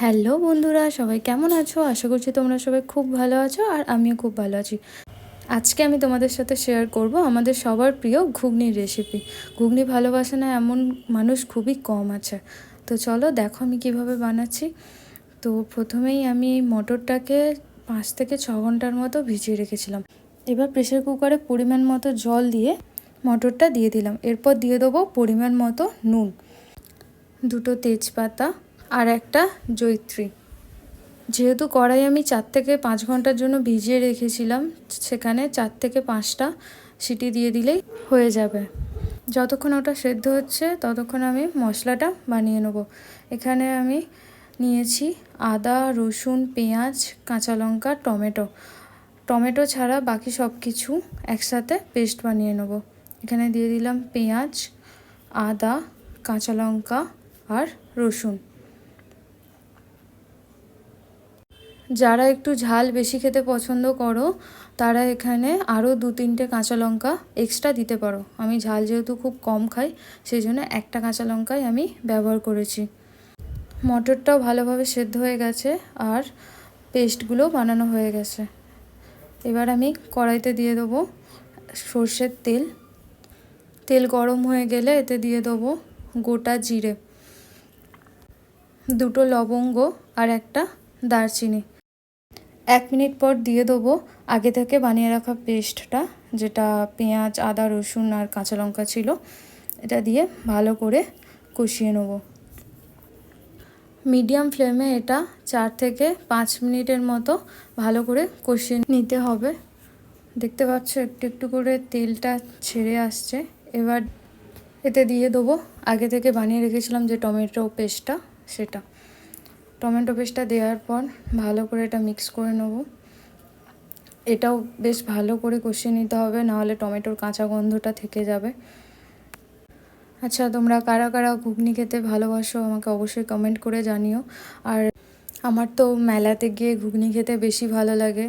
Hello বন্ধুরা, সবাই কেমন আছো? আশা করছি তোমরা সবাই খুব ভালো আছো আর আমিও খুব ভালো আছি। আজকে আমি তোমাদের সাথে শেয়ার করব আমাদের সবার প্রিয় ঘুগনির রেসিপি ঘুগনি ভালোবাসে না এমন মানুষ খুবই কম আছে। তো চলো দেখো আমি কীভাবে বানাচ্ছি। তো প্রথমেই আমি মটরটাকে পাঁচ থেকে ছ ঘণ্টার মতো ভিজিয়ে রেখেছিলাম। এবার প্রেশার কুকারে পরিমাণ মতো জল দিয়ে মটরটা দিয়ে দিলাম। এরপর দিয়ে দেবো পরিমাণ মতো নুন। দুটো তেজপাতা আর একটা জৈত্রী। যেহেতু কড়াই আমি চার থেকে পাঁচ ঘণ্টার জন্য ভিজিয়ে রেখেছিলাম, সেখানে চার থেকে পাঁচটা সিটি দিয়ে দিলেই হয়ে যাবে। যতক্ষণ ওটা সেদ্ধ হচ্ছে, ততক্ষণ আমি মশলাটা বানিয়ে নেব। এখানে আমি নিয়েছি আদা, রসুন, পেঁয়াজ, কাঁচা লঙ্কা, টমেটো। টমেটো ছাড়া বাকি সব কিছু একসাথে পেস্ট বানিয়ে নেব। এখানে দিয়ে দিলাম পেঁয়াজ, আদা, কাঁচা লঙ্কা আর রসুন। যারা একটু ঝাল বেশি খেতে পছন্দ করো, তারা এখানে আরও দু তিনটে কাঁচা লঙ্কা এক্সট্রা দিতে পারো। আমি ঝাল যেহেতু খুব কম খাই সেই জন্য একটা কাঁচা লঙ্কাই আমি ব্যবহার করেছি। মটরটাও ভালোভাবে সেদ্ধ হয়ে গেছে আর পেস্টগুলো বানানো হয়ে গেছে। এবার আমি কড়াইতে দিয়ে দেবো সর্ষের তেল। তেল গরম হয়ে গেলে এতে দিয়ে দেবো গোটা জিরে, দুটো লবঙ্গ আর একটা দারচিনি। এক মিনিট পর দিয়ে দেবো। আগে থেকে বানিয়ে রাখা পেস্টটা, যেটা পেঁয়াজ, আদা, রসুন আর কাঁচা লঙ্কা ছিল, এটা দিয়ে ভালো করে কষিয়ে নেব। মিডিয়াম ফ্লেমে এটা চার থেকে পাঁচ মিনিটের মতো ভালো করে কষিয়ে নিতে হবে। দেখতে পাচ্ছ, একটু একটু করে তেলটা ছেড়ে আসছে। এবার এতে দিয়ে দেবো। আগে থেকে বানিয়ে রেখেছিলাম যে টমেটো পেস্টটা, সেটা। টমেটো পেস্টটা দেওয়ার পর ভালো করে এটা মিক্স করে নেব। এটাও বেশ ভালো করে কষিয়ে নিতে হবে, নাহলে টমেটোর কাঁচা গন্ধটা থেকে যাবে। আচ্ছা তোমরা কারা কারা ঘুগনি খেতে ভালোবাসো আমাকে অবশ্যই কমেন্ট করে জানিও। আর আমার তো মেলাতে গিয়ে ঘুগনি খেতে বেশি ভালো লাগে।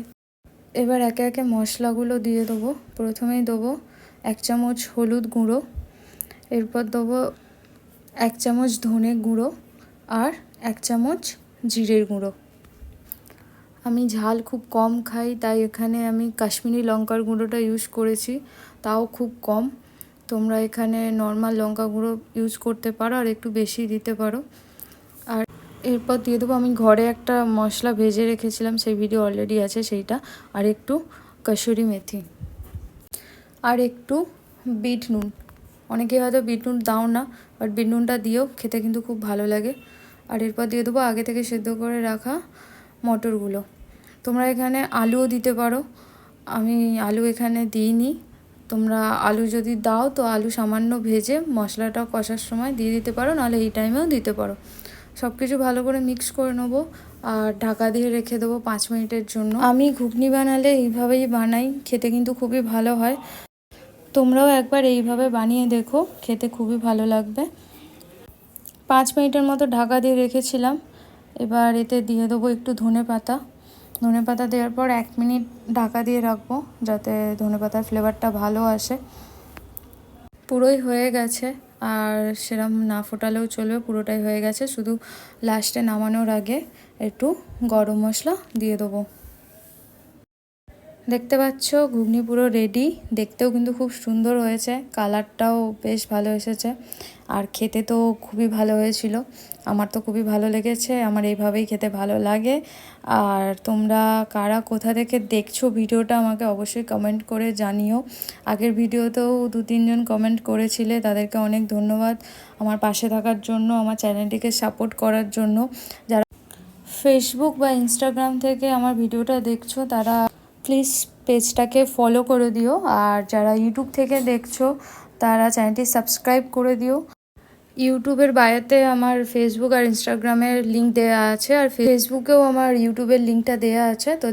এবার একে একে মশলাগুলো দিয়ে দেবো। প্রথমেই দেবো এক চামচ হলুদ গুঁড়ো, এরপর দেবো এক চামচ ধনে গুঁড়ো, আর এক চামচ জিরের গুঁড়ো। আমি ঝাল খুব কম খাই, তাই এখানে আমি কাশ্মীরি লঙ্কার গুঁড়োটা ইউজ করেছি, তাও খুব কম। তোমরা এখানে নর্মাল লঙ্কা গুঁড়ো ইউজ করতে পারো আর একটু বেশি দিতে পারো। আর এরপর দিয়ে দেবো, আমি ঘরে একটা মশলা ভেজে রেখেছিলাম, সেই ভিডিও অলরেডি আছে সেইটা। আর একটু কসুরি মেথি। আর একটু বিট নুন। অনেকে হয়তো বিট নুন দাও না বাট বিট নুনটা দিয়েও খেতে কিন্তু খুব ভালো লাগে। আর এরপর দিয়ে দেবো আগে থেকে সেদ্ধ করে রাখা মটরগুলো। তোমরা এখানে আলুও দিতে পারো। আমি আলু এখানে দিইনি। তোমরা আলু যদি দাও, তো আলু সামান্য ভেজে মশলাটা কষার সময় দিয়ে দিতে পারো, নাহলে এই টাইমেও দিতে পারো। সব কিছু ভালো করে মিক্স করে নেব আর ঢাকা দিয়ে রেখে দেবো পাঁচ মিনিটের জন্য। আমি ঘুগনি বানালে এইভাবেই বানাই, খেতে কিন্তু খুবই ভালো হয়। তোমরাও একবার এইভাবে বানিয়ে দেখো, খেতে খুবই ভালো লাগবে। পাঁচ মিনিটের মতো ঢাকা দিয়ে রেখেছিলাম। এবার এতে দিয়ে দেবো একটু ধনে পাতা। ধনে পাতা দেওয়ার পর এক মিনিট ঢাকা দিয়ে রাখব যাতে ধনে পাতার ফ্লেভারটা ভালো আসে। পুরোই হয়ে গেছে আর সেরম না ফোটালেও চলবে, পুরোটাই হয়ে গেছে। শুধু লাস্টে নামানোর আগে একটু গরম মশলা দিয়ে দেবো। দেখতে পাচ্ছ? ঘুগনি পুরো রেডি দেখতেও কিন্তু খুব সুন্দর হয়েছে। কালারটাও বেশ ভালো এসেছে। আর খেতে তো খুবই ভালো হয়েছিল। আমার তো খুবই ভালো লেগেছে। আমার এইভাবেই খেতে ভালো লাগে। আর তোমরা কারা কোথা থেকে দেখছ ভিডিওটা আমাকে অবশ্যই কমেন্ট করে জানিও। আগের ভিডিওতেও দু তিনজন কমেন্ট করেছিলে। তাদেরকে অনেক ধন্যবাদ আমার পাশে থাকার জন্য, আমার চ্যানেলটিকে সাপোর্ট করার জন্য। যারা ফেসবুক বা ইনস্টাগ্রাম থেকে আমার ভিডিওটা দেখছ, তারা প্লিজ পেজটাকে ফলো করে দিও। আর যারা ইউটিউব থেকে দেখছ, তারা চ্যানেলটি সাবস্ক্রাইব করে দিও। ইউটিউবের বায়োতে আমার ফেসবুক আর ইনস্টাগ্রামের লিঙ্ক দেওয়া আছে। আর ফেসবুকেও আমার ইউটিউবের লিঙ্কটা দেওয়া আছে। তো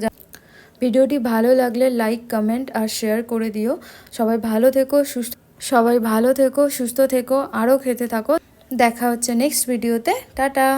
ভিডিওটি ভালো লাগলে লাইক কমেন্ট আর শেয়ার করে দিও। সবাই ভালো থেকো, সুস্থ সবাই ভালো থেকো, সুস্থ থেকো, আরও খেতে থাকো। দেখা হচ্ছে নেক্সট ভিডিওতে টাটা!